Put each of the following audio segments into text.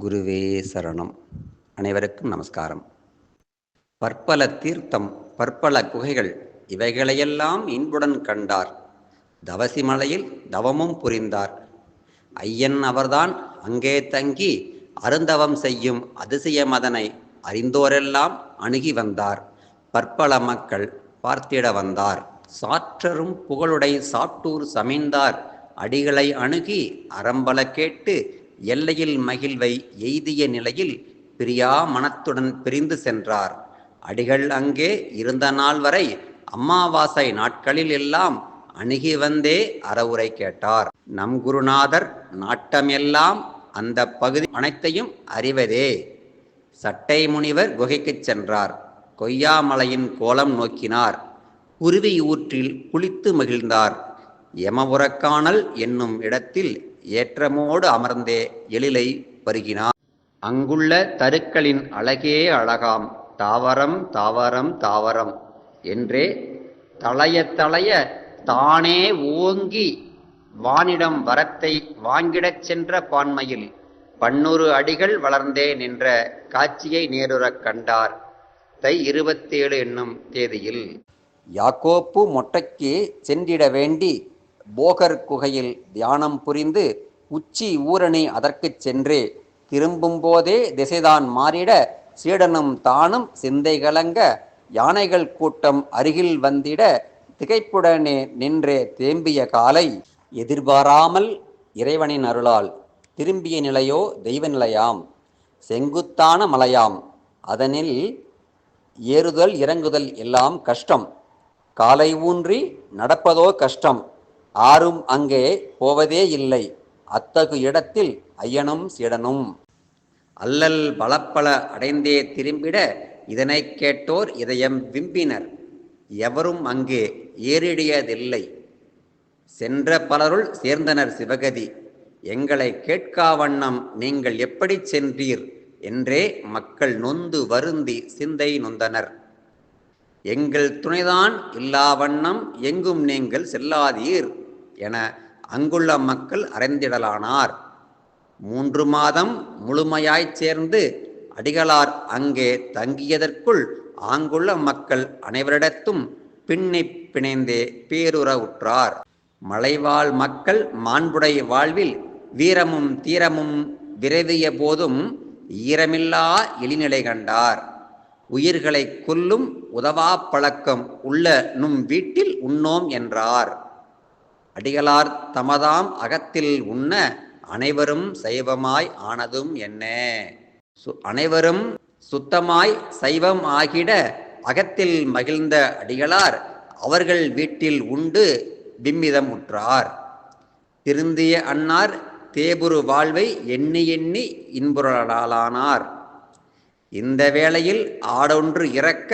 குருவே சரணம். அனைவருக்கும் நமஸ்காரம். பற்பல தீர்த்தம் பற்பல குகைகள் இவைகளையெல்லாம் இன்புடன் கண்டார். தவசி மலையில் தவமும் புரிந்தார். ஐயன் அவர்தான் அங்கே தங்கி அருந்தவம் செய்யும் அதிசய மதனை அறிந்தோரெல்லாம் அணுகி வந்தார். பற்பல மக்கள் பார்த்திட வந்தார். சாற்றரும் புகழுடை சாட்டூர் சமைந்தார். அடிகளை அணுகி அறம்பல கேட்டு எல்லையில் மகிழ்வை எய்திய நிலையில் பிரியா மனத்துடன் பிரிந்து சென்றார். அடிகள் அங்கே இருந்த நாள் வரை அம்மாவாசை நாட்களில் எல்லாம் அணுகி வந்தே அறவுரை கேட்டார். நம் குருநாதர் நாட்டமெல்லாம் அந்த பகுதி அனைத்தையும் அறிவதே. சட்டை முனிவர் குகைக்குச் சென்றார். கொய்யாமலையின் கோலம் நோக்கினார். குருவி ஊற்றில் குளித்து மகிழ்ந்தார். யமபுரக்கானல் என்னும் இடத்தில் ஏற்றமோடு அமர்ந்தே எழிலை பருகினான் அங்குள்ள தருக்களின் அழகே அழகாம். தாவரம் தாவரம் தாவரம் என்றே தளைய தளைய தானே ஓங்கி வானிடம் வரத்தை வாங்கிடச் சென்ற பான்மையில் பன்னூறு அடிகள் வளர்ந்தே நின்ற காட்சியை நேருறக் கண்டார். தை இருபத்தேழு என்னும் தேதியில். யாக்கோப்பு மொட்டைக்கு சென்றிட வேண்டி போகர் குகையில் தியானம் புரிந்து உச்சி ஊரணி அதற்குச் சென்றே திரும்பும் போதே திசைதான் மாறிட சீடனும் தானும் சிந்தை கலங்க யானைகள் கூட்டம் அருகில் வந்திட திகைப்புடனே நின்றே தேம்பிய காலை. எதிர்பாராமல் இறைவனின் அருளால் திரும்பிய நிலையோ தெய்வ நிலையாம். செங்குத்தான மலையாம். அதனில் ஏறுதல் இறங்குதல் எல்லாம் கஷ்டம். காலை ஊன்றி நடப்பதோ கஷ்டம். ஆரும் அங்கே போவதே இல்லை. அத்தகு இடத்தில் ஐயனும் சீடனும். அல்லல் பலப்பல அடைந்தே திரும்பிட இதனைக் கேட்டோர் இதயம் விம்பினர். எவரும் அங்கே ஏறிடியதில்லை. சென்ற பலருள் சேர்ந்தனர் சிவகதி. எங்களை கேட்காவண்ணம் நீங்கள் எப்படி சென்றீர்? என்றே மக்கள் நொந்து வருந்தி சிந்தை நொந்தனர். எங்கள் துணைதான் இல்லா வண்ணம் எங்கும் நீங்கள் செல்லாதீர் என அங்குள்ள மக்கள் அறைந்திடலானார். மூன்று மாதம் முழுமையாய்ச் சேர்ந்து அடிகளார் அங்கே தங்கியதற்குள் ஆங்குள்ள மக்கள் அனைவரிடத்தும் பின்னை பிணைந்தே பேருறவுற்றார் மலைவாழ் மக்கள் மாண்புடை வாழ்வில் வீரமும் தீரமும் விரைவிய போதும் ஈரமில்லா எளிநிலை கண்டார். உயிர்களை கொல்லும் உதவா பழக்கம் உள்ள நும் வீட்டில் உண்ணோம் என்றார். அடிகளார் தமதாம் அகத்தில் உண்ண அனைவரும் சைவமாய் ஆனதும் என்ன? சு அனைவரும் சுத்தமாய் சைவம் ஆகிட அகத்தில் மகிழ்ந்த அடிகளார் அவர்கள் வீட்டில் உண்டு பிம்மிதம் உற்றார் திருந்திய அன்னார் தேபுரு வாழ்வை எண்ணி எண்ணி இன்புறலானார். இந்த வேளையில் ஆடொன்று இறக்க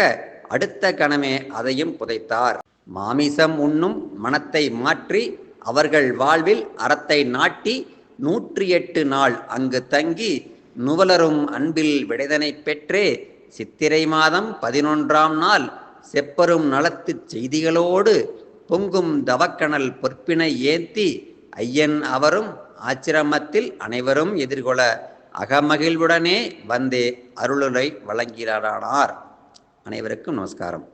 அடுத்த கணமே அதையும் புதைத்தார். மாமிசம் உண்ணும் மனத்தை மாற்றி அவர்கள் வாழ்வில் அறத்தை நாட்டி நூற்றி எட்டு நாள் அங்கு தங்கி நுவலரும் அன்பில் விடைதனை பெற்றே சித்திரை மாதம் பதினொன்றாம் நாள் செப்பரும் நலத்துச் செய்திகளோடு பொங்கும் தவக்கணல் பொற்பினை ஏந்தி ஐயன் அவரும் ஆச்சிரமத்தில் அனைவரும் எதிர்கொள்ள அகமகிழ்வுடனே வந்தே அருளுரை வழங்கிறாரானார். அனைவருக்கும் நமஸ்காரம்.